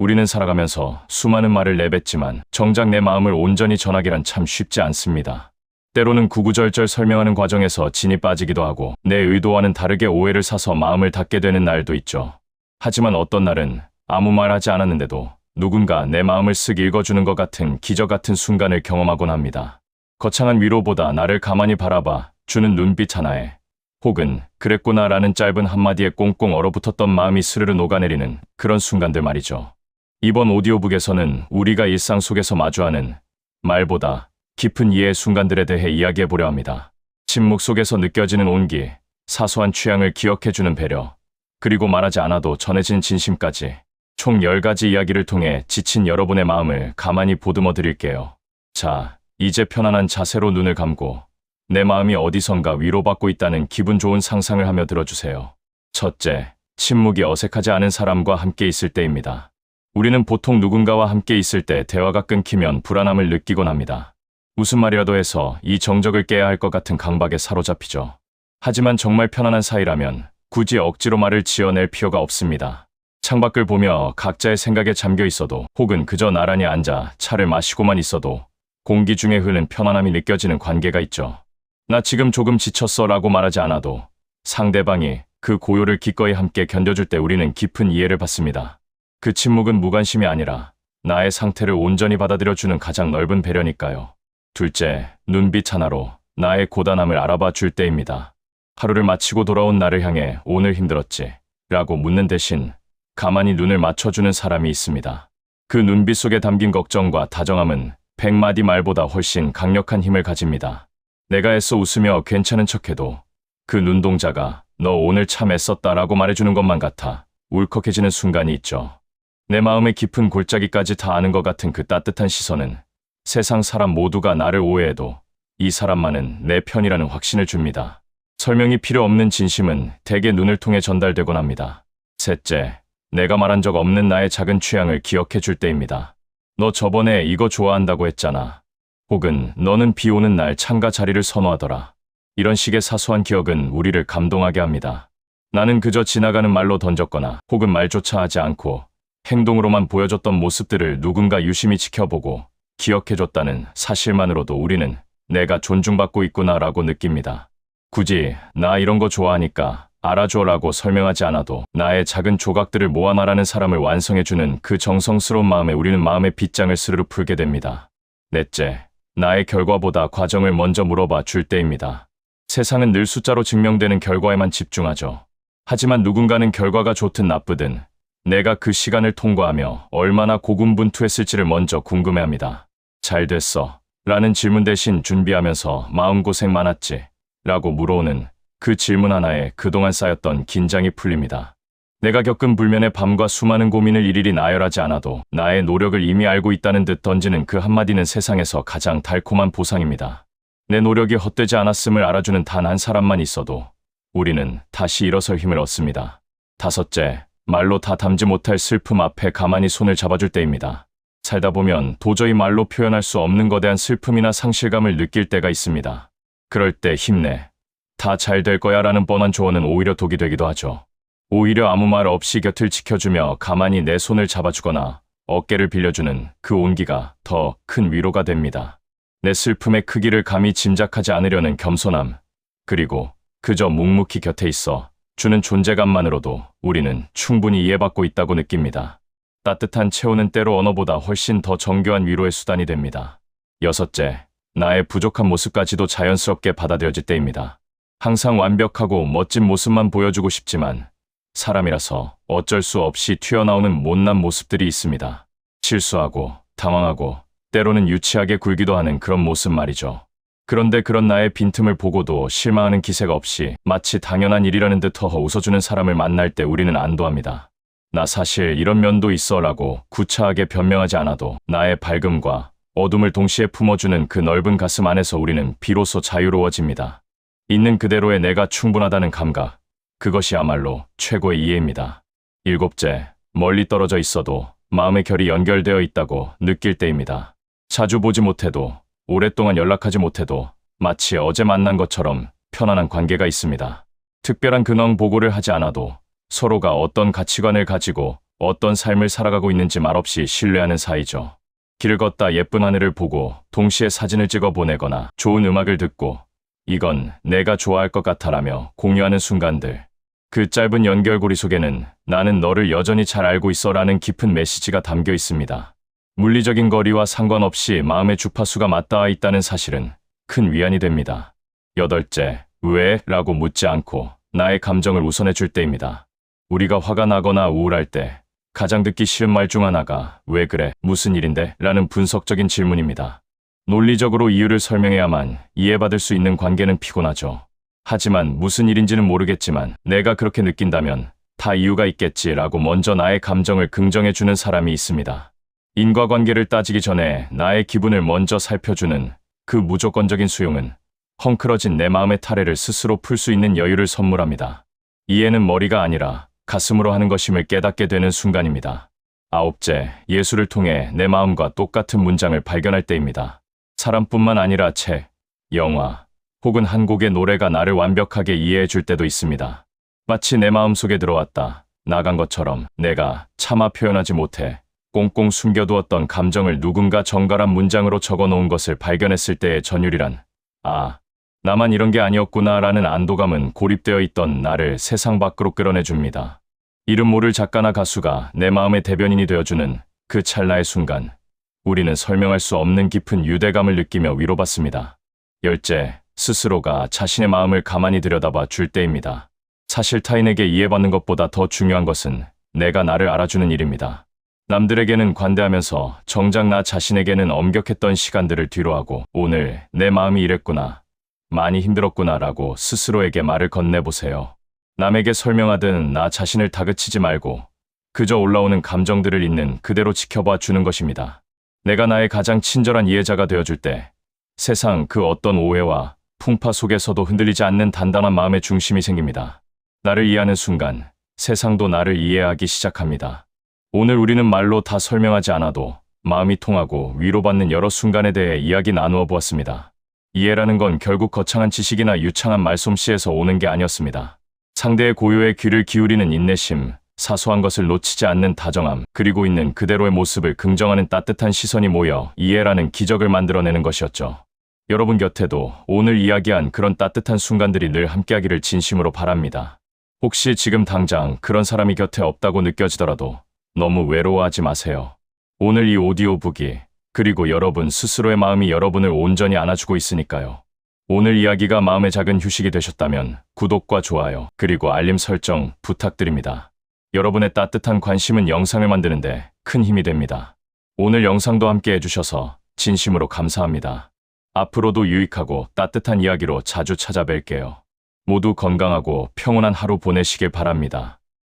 우리는 살아가면서 수많은 말을 내뱉지만 정작 내 마음을 온전히 전하기란 참 쉽지 않습니다. 때로는 구구절절 설명하는 과정에서 진이 빠지기도 하고 내 의도와는 다르게 오해를 사서 마음을 닫게 되는 날도 있죠. 하지만 어떤 날은 아무 말 하지 않았는데도 누군가 내 마음을 쓱 읽어주는 것 같은 기적 같은 순간을 경험하곤 합니다. 거창한 위로보다 나를 가만히 바라봐 주는 눈빛 하나에 혹은 그랬구나라는 짧은 한마디에 꽁꽁 얼어붙었던 마음이 스르르 녹아내리는 그런 순간들 말이죠. 이번 오디오북에서는 우리가 일상 속에서 마주하는 말보다 깊은 이해의 순간들에 대해 이야기해 보려 합니다. 침묵 속에서 느껴지는 온기, 사소한 취향을 기억해 주는 배려, 그리고 말하지 않아도 전해진 진심까지 총 10가지 이야기를 통해 지친 여러분의 마음을 가만히 보듬어 드릴게요. 자, 이제 편안한 자세로 눈을 감고 내 마음이 어디선가 위로받고 있다는 기분 좋은 상상을 하며 들어주세요. 첫째, 침묵이 어색하지 않은 사람과 함께 있을 때입니다. 우리는 보통 누군가와 함께 있을 때 대화가 끊기면 불안함을 느끼곤 합니다. 무슨 말이라도 해서 이 정적을 깨야 할 것 같은 강박에 사로잡히죠. 하지만 정말 편안한 사이라면 굳이 억지로 말을 지어낼 필요가 없습니다. 창밖을 보며 각자의 생각에 잠겨 있어도 혹은 그저 나란히 앉아 차를 마시고만 있어도 공기 중에 흐르는 편안함이 느껴지는 관계가 있죠. 나 지금 조금 지쳤어 라고 말하지 않아도 상대방이 그 고요를 기꺼이 함께 견뎌줄 때 우리는 깊은 이해를 받습니다. 그 침묵은 무관심이 아니라 나의 상태를 온전히 받아들여주는 가장 넓은 배려니까요. 둘째, 눈빛 하나로 나의 고단함을 알아봐 줄 때입니다. 하루를 마치고 돌아온 나를 향해 오늘 힘들었지? 라고 묻는 대신 가만히 눈을 맞춰주는 사람이 있습니다. 그 눈빛 속에 담긴 걱정과 다정함은 백마디 말보다 훨씬 강력한 힘을 가집니다. 내가 애써 웃으며 괜찮은 척해도 그 눈동자가 너 오늘 참 애썼다라고 말해주는 것만 같아 울컥해지는 순간이 있죠. 내 마음의 깊은 골짜기까지 다 아는 것 같은 그 따뜻한 시선은 세상 사람 모두가 나를 오해해도 이 사람만은 내 편이라는 확신을 줍니다. 설명이 필요 없는 진심은 대개 눈을 통해 전달되곤 합니다. 셋째, 내가 말한 적 없는 나의 작은 취향을 기억해 줄 때입니다. 너 저번에 이거 좋아한다고 했잖아. 혹은 너는 비 오는 날 창가 자리를 선호하더라. 이런 식의 사소한 기억은 우리를 감동하게 합니다. 나는 그저 지나가는 말로 던졌거나 혹은 말조차 하지 않고 행동으로만 보여줬던 모습들을 누군가 유심히 지켜보고 기억해줬다는 사실만으로도 우리는 내가 존중받고 있구나라고 느낍니다. 굳이 나 이런 거 좋아하니까 알아줘라고 설명하지 않아도 나의 작은 조각들을 모아 말하는 사람을 완성해주는 그 정성스러운 마음에 우리는 마음의 빗장을 스르르 풀게 됩니다. 넷째, 나의 결과보다 과정을 먼저 물어봐 줄 때입니다. 세상은 늘 숫자로 증명되는 결과에만 집중하죠. 하지만 누군가는 결과가 좋든 나쁘든 내가 그 시간을 통과하며 얼마나 고군분투했을지를 먼저 궁금해합니다. 잘 됐어. 라는 질문 대신 준비하면서 마음고생 많았지. 라고 물어오는 그 질문 하나에 그동안 쌓였던 긴장이 풀립니다. 내가 겪은 불면의 밤과 수많은 고민을 일일이 나열하지 않아도 나의 노력을 이미 알고 있다는 듯 던지는 그 한마디는 세상에서 가장 달콤한 보상입니다. 내 노력이 헛되지 않았음을 알아주는 단 한 사람만 있어도 우리는 다시 일어설 힘을 얻습니다. 다섯째, 말로 다 담지 못할 슬픔 앞에 가만히 손을 잡아줄 때입니다. 살다 보면 도저히 말로 표현할 수 없는 거대한 슬픔이나 상실감을 느낄 때가 있습니다. 그럴 때 힘내. 다 잘 될 거야 라는 뻔한 조언은 오히려 독이 되기도 하죠. 오히려 아무 말 없이 곁을 지켜주며 가만히 내 손을 잡아주거나 어깨를 빌려주는 그 온기가 더 큰 위로가 됩니다. 내 슬픔의 크기를 감히 짐작하지 않으려는 겸손함, 그리고 그저 묵묵히 곁에 있어 주는 존재감만으로도 우리는 충분히 이해받고 있다고 느낍니다. 따뜻한 체온은 때로 언어보다 훨씬 더 정교한 위로의 수단이 됩니다. 여섯째, 나의 부족한 모습까지도 자연스럽게 받아들여질 때입니다. 항상 완벽하고 멋진 모습만 보여주고 싶지만 사람이라서 어쩔 수 없이 튀어나오는 못난 모습들이 있습니다. 실수하고 당황하고 때로는 유치하게 굴기도 하는 그런 모습 말이죠. 그런데 그런 나의 빈틈을 보고도 실망하는 기색 없이 마치 당연한 일이라는 듯 허허 웃어주는 사람을 만날 때 우리는 안도합니다. 나 사실 이런 면도 있어 라고 구차하게 변명하지 않아도 나의 밝음과 어둠을 동시에 품어주는 그 넓은 가슴 안에서 우리는 비로소 자유로워집니다. 있는 그대로의 내가 충분하다는 감각, 그것이야말로 최고의 이해입니다. 일곱째, 멀리 떨어져 있어도 마음의 결이 연결되어 있다고 느낄 때입니다. 자주 보지 못해도 오랫동안 연락하지 못해도 마치 어제 만난 것처럼 편안한 관계가 있습니다. 특별한 근황 보고를 하지 않아도 서로가 어떤 가치관을 가지고 어떤 삶을 살아가고 있는지 말없이 신뢰하는 사이죠. 길을 걷다 예쁜 하늘을 보고 동시에 사진을 찍어 보내거나 좋은 음악을 듣고 이건 내가 좋아할 것 같아라며 공유하는 순간들. 그 짧은 연결고리 속에는 나는 너를 여전히 잘 알고 있어 라는 깊은 메시지가 담겨 있습니다. 물리적인 거리와 상관없이 마음의 주파수가 맞닿아 있다는 사실은 큰 위안이 됩니다. 여덟째, 왜? 라고 묻지 않고 나의 감정을 우선해 줄 때입니다. 우리가 화가 나거나 우울할 때 가장 듣기 쉬운 말중 하나가 왜 그래? 무슨 일인데? 라는 분석적인 질문입니다. 논리적으로 이유를 설명해야만 이해받을 수 있는 관계는 피곤하죠. 하지만 무슨 일인지는 모르겠지만 내가 그렇게 느낀다면 다 이유가 있겠지라고 먼저 나의 감정을 긍정해 주는 사람이 있습니다. 인과관계를 따지기 전에 나의 기분을 먼저 살펴주는 그 무조건적인 수용은 헝클어진 내 마음의 타래를 스스로 풀 수 있는 여유를 선물합니다. 이해는 머리가 아니라 가슴으로 하는 것임을 깨닫게 되는 순간입니다. 아홉째, 예술을 통해 내 마음과 똑같은 문장을 발견할 때입니다. 사람뿐만 아니라 책, 영화, 혹은 한 곡의 노래가 나를 완벽하게 이해해 줄 때도 있습니다. 마치 내 마음 속에 들어왔다, 나간 것처럼 내가 차마 표현하지 못해 꽁꽁 숨겨두었던 감정을 누군가 정갈한 문장으로 적어 놓은 것을 발견했을 때의 전율이란, 아, 나만 이런 게 아니었구나 라는 안도감은 고립되어 있던 나를 세상 밖으로 끌어내줍니다. 이름 모를 작가나 가수가 내 마음의 대변인이 되어주는 그 찰나의 순간, 우리는 설명할 수 없는 깊은 유대감을 느끼며 위로받습니다. 열째, 스스로가 자신의 마음을 가만히 들여다봐 줄 때입니다. 사실 타인에게 이해받는 것보다 더 중요한 것은 내가 나를 알아주는 일입니다. 남들에게는 관대하면서 정작 나 자신에게는 엄격했던 시간들을 뒤로하고 오늘 내 마음이 이랬구나. 많이 힘들었구나 라고 스스로에게 말을 건네보세요. 남에게 설명하든 나 자신을 다그치지 말고 그저 올라오는 감정들을 있는 그대로 지켜봐 주는 것입니다. 내가 나의 가장 친절한 이해자가 되어줄 때 세상 그 어떤 오해와 풍파 속에서도 흔들리지 않는 단단한 마음의 중심이 생깁니다. 나를 이해하는 순간 세상도 나를 이해하기 시작합니다. 오늘 우리는 말로 다 설명하지 않아도 마음이 통하고 위로받는 여러 순간에 대해 이야기 나누어 보았습니다. 이해라는 건 결국 거창한 지식이나 유창한 말솜씨에서 오는 게 아니었습니다. 상대의 고요에 귀를 기울이는 인내심, 사소한 것을 놓치지 않는 다정함, 그리고 있는 그대로의 모습을 긍정하는 따뜻한 시선이 모여 이해라는 기적을 만들어내는 것이었죠. 여러분 곁에도 오늘 이야기한 그런 따뜻한 순간들이 늘 함께하기를 진심으로 바랍니다. 혹시 지금 당장 그런 사람이 곁에 없다고 느껴지더라도 너무 외로워하지 마세요. 오늘 이 오디오북이 그리고 여러분 스스로의 마음이 여러분을 온전히 안아주고 있으니까요. 오늘 이야기가 마음의 작은 휴식이 되셨다면 구독과 좋아요 그리고 알림 설정 부탁드립니다. 여러분의 따뜻한 관심은 영상을 만드는데 큰 힘이 됩니다. 오늘 영상도 함께 해주셔서 진심으로 감사합니다. 앞으로도 유익하고 따뜻한 이야기로 자주 찾아뵐게요. 모두 건강하고 평온한 하루 보내시길 바랍니다.